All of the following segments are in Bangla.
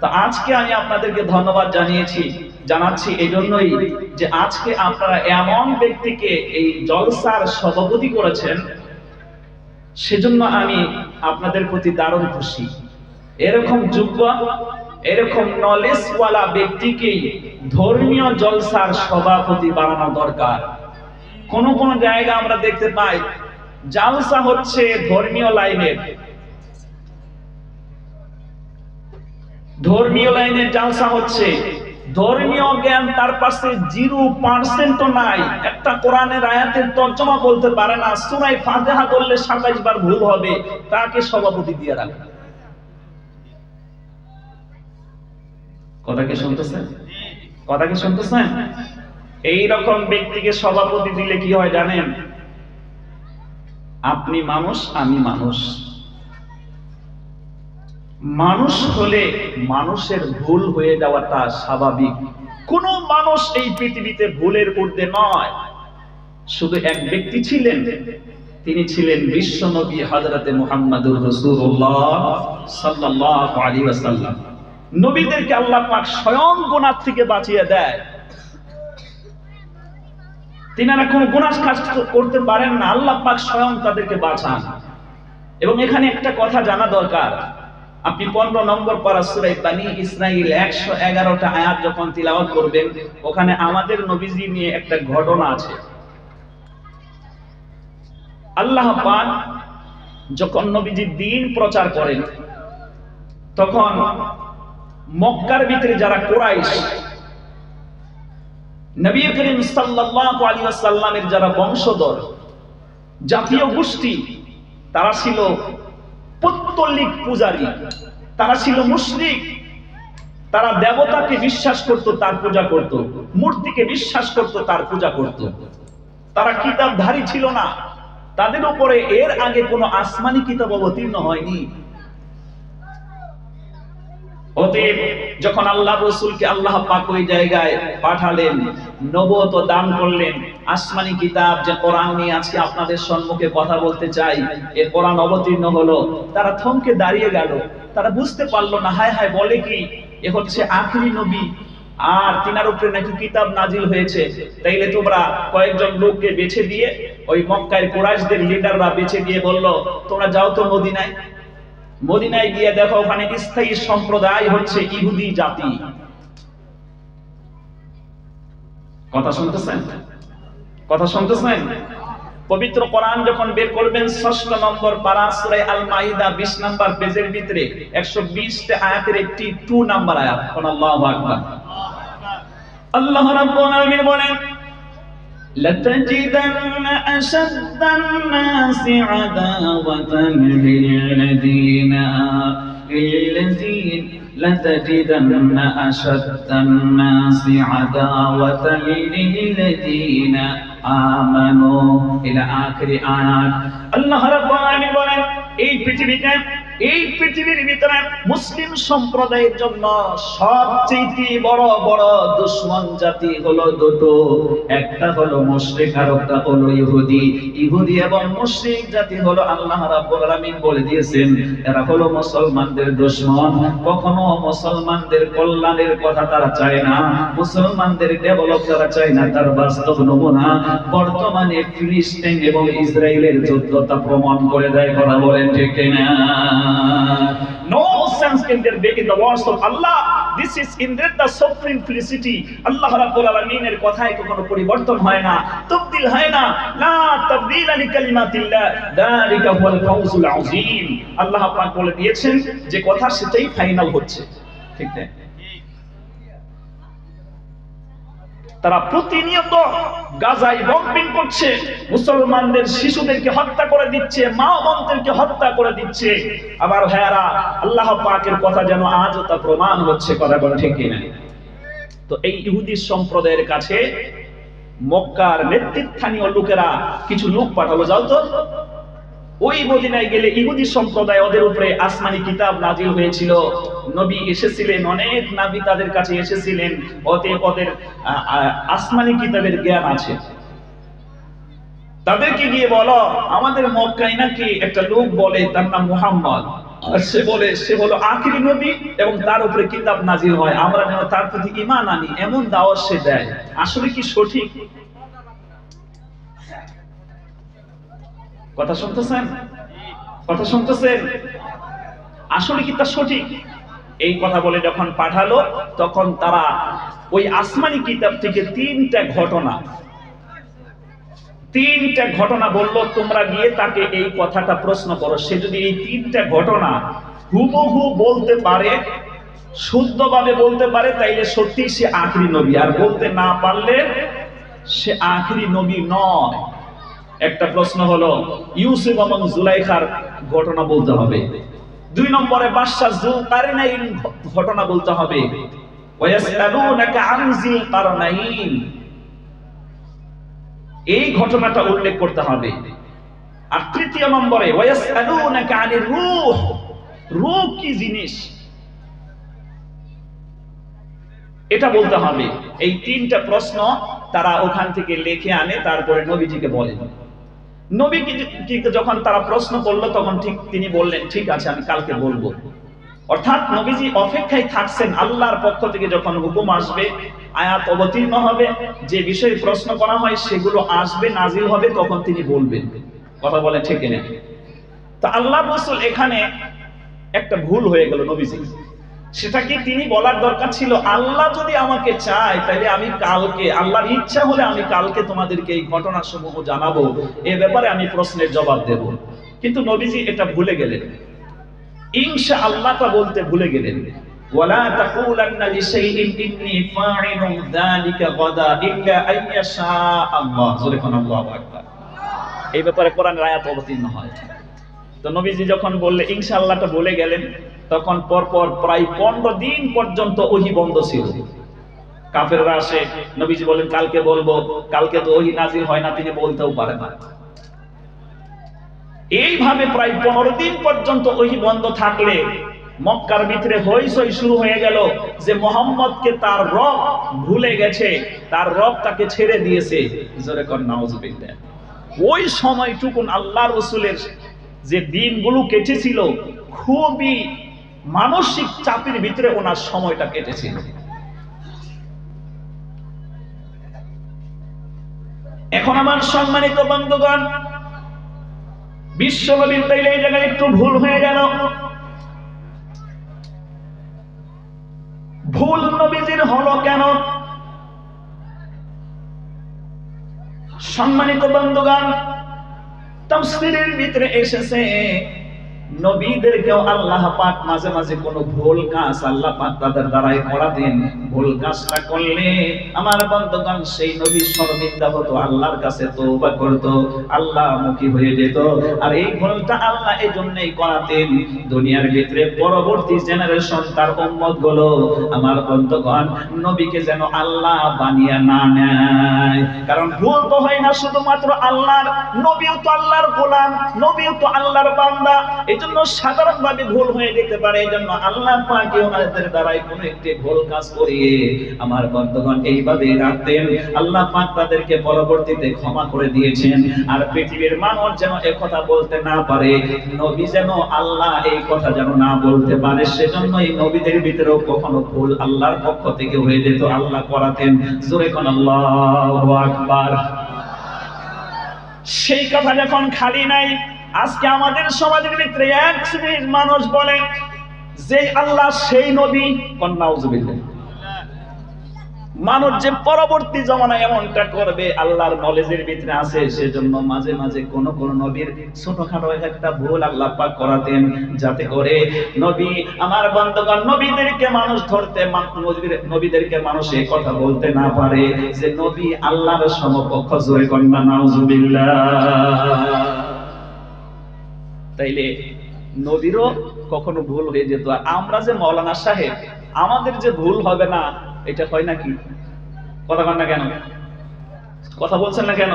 তো আজকে আমি আপনাদেরকে ধন্যবাদ জানিয়েছি, জানাচ্ছি এই জন্যই যে আজকে আপনারা এমন ব্যক্তিকে এই জলসার সভাপতি করেছেন, সেজন্য আমি আপনাদের প্রতি দারুণ খুশি। এরকম যোগ্য এরকম নলেজওয়ালা ব্যক্তিকেই ধর্মীয় জলসার সভাপতি বানানো দরকার। কোন কোন জায়গা আমরা দেখতে পাই, জালসা হচ্ছে ধর্মীয় লাইনের। ধর্মীয় লাইনের জালসা হচ্ছে। ধর্মীয় জ্ঞান তার পাশে জিরো পার্সেন্টও নাই। একটা কোরআনের আয়াতের তর্জমা বলতে পারে না। সুরাই ফাতেহা করলে সাতাইশ বার ভুল হবে। তাকে সভাপতি দিয়ে রাখে। কথা কি শুনতেছেন? কথা কি শুনতেছেন? এই রকম ব্যক্তিকে সভাপতি দিলে কি হয় জানেন? আপনি মানুষ, আমি মানুষ। মানুষ হলে মানুষের ভুল হয়ে যাওয়াটা স্বাভাবিক। কোন মানুষ এই পৃথিবীতে ভুলের ঊর্ধ্বে নয়। শুধু এক ব্যক্তি ছিলেন, তিনি ছিলেন বিশ্ব নবী হজরতে মুহাম্মদুর রসুল্লাহ নবীদেরকে আল্লাহ পাক স্বয়ং গুনাহ থেকে বাঁচিয়ে দেয়। তিনারা কোনো গুনাহ কাজ করতে পারেন না, আল্লাহ পাক স্বয়ং তাদেরকে বাঁচান। এবং এখানে একটা কথা জানা দরকার। আপনি পনেরো নম্বর পারা সুরাই বানি ইসরাইল একশো এগারোটা আয়াত যখন তিলাওয়াত করবেন, ওখানে আমাদের নবীজি নিয়ে একটা ঘটনা আছে। আল্লাহ পাক যখন নবীজি দিন প্রচার করেন, তখন মক্কার ভিতরে যারা কোরাইশ, নবী করিম সাল্লাল্লাহু আলাইহি ওয়াসাল্লামের যারা বংশধর, জাতীয় গোষ্ঠী, তারা ছিল পত্তলিক পূজারী। তারা ছিল মুশরিক। তারা দেবতাকে বিশ্বাস করত, তার পূজা করত। মূর্তিকে বিশ্বাস করত, তার পূজা করত। তারা কিতাবধারী ছিল না। তাদের উপরে এর আগে কোনো আসমানি কিতাব অবতীর্ণ হয়নি। অতএব যখন আল্লাহ রসুলকে আল্লাহ পাক ওই জায়গায় পাঠালেন নবত দান করলেন, আসমানি কিতাব যে কোরআন নিয়ে আজকে আপনাদের সম্মুখে কথা বলতে চাই এ কোরআন অবতীর্ণ হলো, তারা থমকে দাঁড়িয়ে গেল। তারা বুঝতে পারল না, হায় হায় বলে কি? এ হচ্ছে আখরি নবী। আর তিনার উপরে নাকি কিতাব নাজিল হয়েছে। তাইলে তোমরা কয়েকজন লোককে বেছে দিয়ে, ওই মক্কায় কোরাইশদের লিডাররা বেছে দিয়ে বলল, তোমরা যাও তো মদিনায়। মদিনায় গিয়ে দেখো ওখানে স্থায়ী সম্প্রদায় হচ্ছে ইহুদি জাতি। কথা শুনতেছেন? কথা শুনতেছেন? পবিত্র কোরআন যখন বের করবেন, ষষ্ঠ নম্বর পারা আল মাইদা 20 নম্বর পেজের ভিতরে 120 টা আয়াতের একটি 2 নম্বর আয়াত। আল্লাহু আল্লাহ রাব্বুল আলামিন বলেন لتجدن أشد الناس عداوة للذين للذين لتجدن أشد الناس عداوة للذين آمنوا إلى آخر آيات الله رب العالمين বলেন এই পৃথিবীতে এই পৃথিবীর ভিতরে মুসলিম সম্প্রদায়ের জন্য সবচেয়ে বড় বড় দুশ্মন জাতি হলো দুটো। একটা হলো মুশরিক আর একটা হলো ইহুদি। ইহুদি এবং মুশরিক জাতি হলো আল্লাহ রাব্বুল আলামিন বলে দিয়েছেন, এরা হলো মুসলমানদের দুশ্মন। কখনো মুসলমানদের কল্যাণের কথা তারা চায় না, মুসলমানদের ডেভেলপ তারা চায় না, তার বাস্তব নমুনা বর্তমানে ফিলিস্তিন এবং ইসরায়েলের যুদ্ধতা প্রমাণ করে দেয়, কথা বলেন ঠিক না No sense can there be in the words of Allah. This is indeed the sovereign felicity. আল্লাহ রাব্বুল আলামিনের কথায় কোনো পরিবর্তন হয় না। তবদিল হয় না। লা তাবদিল লিকালিমাতিল্লাহ। যালিকা হুয়াল ফাউজুল আযীম। আল্লাহ পাক বলে দিয়েছেন যে কথা সেটাই ফাইনাল হচ্ছে। ঠিক না? তারা প্রতিনিয়ত গাজায় বম্বিং করছে। মুসলমানদের শিশুদেরকে হত্যা করে দিচ্ছে, মা বোনদেরকে হত্যা করে দিচ্ছে। আবার ভাইয়ারা, আল্লাহ পাকের কথা যেন আজও তা প্রমাণ হচ্ছে, কথা বলে ঠিক কিনা? তো এই ইহুদি সম্প্রদায়ের কাছে মক্কার নেতৃত্বানীয় লোকেরা কিছু লোক পাঠালো, যাও তো। ওই মদিনায় গেলে ইহুদি সম্প্রদায় ওদের উপরে আসমানি কিতাব নাজিল হয়েছিল। নবী এসেছিলেন, অনেক নাবী তাদের কাছে এসেছিলেন। অতএব ওদের আসমানি কিতাবের জ্ঞান আছে। তাদেরকে গিয়ে বলো, আমাদের মক্কায় নাকি একটা লোক বলে, তার নাম মুহাম্মদ। আর সে বলে, সে হলো আখিরি নবী এবং তার উপরে কিতাব নাজিল হয়। আমরা যেন তার প্রতি ইমান আনি, এমন দাওয়াত সে দেয়। আসলে কি সঠিক? কথা শুনতেছেন? কথা শুনতেছেন? আসলে কি তা সঠিক? এই কথা বলে যখন পাঠালো, তখন তারা ওই আসমানি কিতাব থেকে তিনটা ঘটনা তিনটা ঘটনা বলল, তোমরা গিয়ে তাকে এই কথাটা প্রশ্ন করো। সে যদি এই তিনটা ঘটনা হুবহু বলতে পারে, শুদ্ধভাবে বলতে পারে, তাইলে সত্যি সে আখরি নবী। আর বলতে না পারলে সে আখরি নবী নয়। একটা প্রশ্ন হলো, ইউসুফ এবং জুলাইখার ঘটনা বলতে হবে। দুই নম্বরে, বাদশাহ জুলকারনাইন ঘটনা বলতে হবে। ওয়ায়াসআলুনাকা আন জিলকারনাইন। এই ঘটনাটা উল্লেখ করতে হবে। আর তৃতীয় নম্বরে, ওয়ায়াসআলুনাকা আনির রূহ। রূহ কি জিনিস? এটা বলতে হবে। এই তিনটা প্রশ্ন তারা ওখান থেকে লিখে আনে, তারপরে নবীজিকে বলেন। নবীকে যখন তারা প্রশ্ন করল, তখন ঠিক তিনি বললেন, ঠিক আছে, আমি কালকে বলব। অর্থাৎ নবীজি অপেক্ষায় থাকছেন আল্লাহর পক্ষ থেকে যখন হুকুম আসবে, আয়াত অবতীর্ণ হবে, যে বিষয়ে প্রশ্ন করা হয় সেগুলো আসবে, নাজিল হবে, তখন তিনি বলবেন। কথা বলে ঠিক না তো আল্লাহ রসুল এখানে একটা ভুল হয়ে গেল নবীজি সেটা কি তিনি বলার দরকার ছিল, আল্লাহ যদি আমাকে চায় তাহলে আমি কালকে, আল্লাহর ইচ্ছা হলে আমি কালকে তোমাদেরকে এই ঘটনা সমূহ জানাব। এ ব্যাপারে আমি প্রশ্নের জবাব দেব। কিন্তু নবীজি এটা ভুলে গেলেন। ইনশা আল্লাহটা বলতে ভুলে গেলেন। এই ব্যাপারে কোরআনের আয়াত অবতীর্ণ হয়। তো নবীজি যখন বললে ইনশাআল্লাহটা বলে গেলেন, তখন পরপর প্রায় পনেরো দিন পর্যন্ত ওহি বন্ধ ছিল। কাফেররা আসে, নবীজি বলেন, কালকে বলব, কালকে তো ওহি নাজির হয় না, তিনি বলতেও পারে না। এইভাবে প্রায় পনেরো দিন পর্যন্ত ওহি বন্ধ থাকলে মক্কার ভিতরে হইসই শুরু হয়ে গেল যে মোহাম্মদকে তার রব ভুলে গেছে, তার রব তাকে ছেড়ে দিয়েছে। ওই সময়টুকুন আল্লাহ রসুলের যে দিনগুলো কেটেছিল, খুবই মানসিক চাপের ভিতরে ওনার সময়টা কেটেছিল। এখন আমার সম্মানিত বন্ধুগণ তাইলে এই জায়গায় একটু ভুল হয়ে গেল। ভুল নবীজির হলো কেন? সম্মানিত বন্ধুগণ তাফসীরের ভিতরে এসেছে নবীদেরকেও আল্লাহ পাক মাঝে মাঝে কোন ভুল কাজ আল্লাহ পাক তাদের দ্বারাই করাতেন ভুল কাজটা করলে আমার বন্ধুগণ, সেই নবী শর্মিন্দা হতো আল্লাহর কাছে তওবা করত আল্লাহ মুখী হয়ে যেত। আর এই ভুলটা আল্লাহ এই জন্যই করাতেন দুনিয়ার ভিতরে পরবর্তী জেনারেশন তার উম্মতগুলো আমার বন্ধুগণ, নবীকে যেন আল্লাহ বানিয়ে না নেয়। কারণ ভুল তো হয় না, শুধুমাত্র আল্লাহর, নবীও তো আল্লাহর গোলাম, নবীও তো আল্লাহর বান্দা। এই জন্য সাধারণভাবে ভুল হয়ে যেতে পারে এই জন্য আল্লাহ পাকে ওনাদের দ্বারাই কোনো একটি ভুল কাজ করিয়ে আমার বন্ধুগণ, এইভাবে রাখতেন আল্লাহ পাক তাদেরকে পরবর্তীতে ক্ষমা করে দিয়েছেন। আর পৃথিবীর মানুষ যেন এ কথা বলতে না পারে, নবী যেন আল্লাহ এই কথা যেন না বলতে পারে সেজন্য এই নবীদের ভিতরেও কখনো ভুল আল্লাহর পক্ষ থেকে হয়ে যেত। আল্লাহ করাতেন জোরে কোন আল্লাহু আকবার। সেই কথা যখন খালি নাই আজকে আমাদের সমাজের ভিতরে এক শ্রেণির মানুষ বলে যে আল্লাহ সেই নবী কন্যাউজুবিল্লাহ মানুষ যে পরবর্তী জমানায় এমনটা করবে, আল্লাহর নলেজের ভিতরে আছে, সেজন্য মাঝে মাঝে কোন কোন নবীর ছোটখাটো একটা ভুল আল্লাহ পাক করাতেন, যাতে করে নবী, আমার বন্ধুগণ, নবীদেরকে মানুষ ধরতে নবীদের- নবীদেরকে মানুষ এই কথা বলতে না পারে যে, নবী আল্লাহর সমকক্ষ, জোরে কন্যা, নাউজুবিল্লাহ। তাইলে নদীরও কখনো ভুল হয়ে যেত। আর আমরা যে মৌলানা সাহেব, আমাদের যে ভুল হবে না, এটা হয় নাকি? কথা কন না কেন? কথা বলছেন না কেন?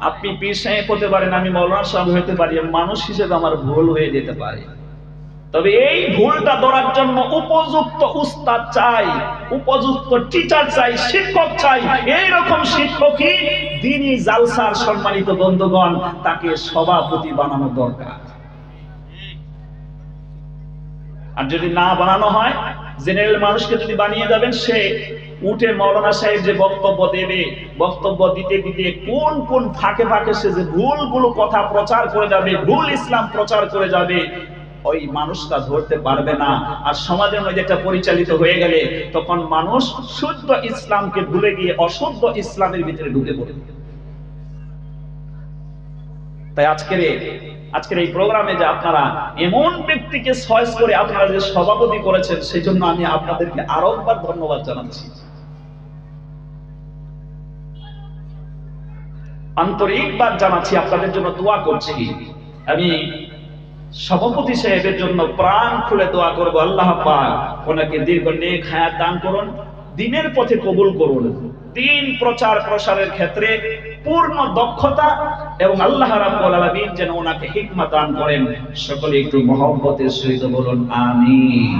আপনি পীর সাহেব হতে পারেন, আমি মৌলানা সাহেব হতে পারি, মানুষ হিসেবে আমার ভুল হয়ে যেতে পারে। তবে এই ভুলটা ধরার জন্য উপযুক্ত উস্তাদ চাই, উপযুক্ত টিচার চাই, শিক্ষক চাই। এইরকম শিক্ষকই দিনই জালসার সম্মানিত বন্ধুগণ, তাকে সভাপতি বানানো দরকার। আর যদি না বানানো হয়, জেনারেল মানুষকে যদি বানিয়ে দেবেন, সে উঠে মৌলানা সাহেব যে বক্তব্য দেবে, বক্তব্য দিতে দিতে কোন কোন ফাঁকে ফাঁকে সে যে ভুলগুলো কথা প্রচার করে যাবে, ভুল ইসলাম প্রচার করে যাবে, ওই মানুষটা ধরতে পারবে না। আর সমাজের মধ্যে একটা পরিচালিত হয়ে গেলে তখন মানুষ শুদ্ধ ইসলামকে ভুলে গিয়ে অশুদ্ধ ইসলামের ভিতরে ঢুকে পড়ে তাই আজকের আজকের এই প্রোগ্রামে যে আপনারা এমন ব্যক্তিকে চয়েস করে আপনারা যে সভাপতি করেছেন সেই জন্য আমি আপনাদেরকে আরও একবার ধন্যবাদ জানাচ্ছি। আন্তরিকবার জানাচ্ছি, আপনাদের জন্য দোয়া করছি। আমি সভাপতি সাহেবের জন্য প্রাণ খুলে দোয়া করব, আল্লাহ ওনাকে দীর্ঘ নেক হায়াত দান করুন, দিনের পথে কবুল করুন। দিন প্রচার প্রসারের ক্ষেত্রে পূর্ণ দক্ষতা এবং আল্লাহ রাব্বুল আলামিন যেন ওনাকে হিকমত দান করেন। সকলে একটু মহব্বতের সহিত বলুন, আমিন।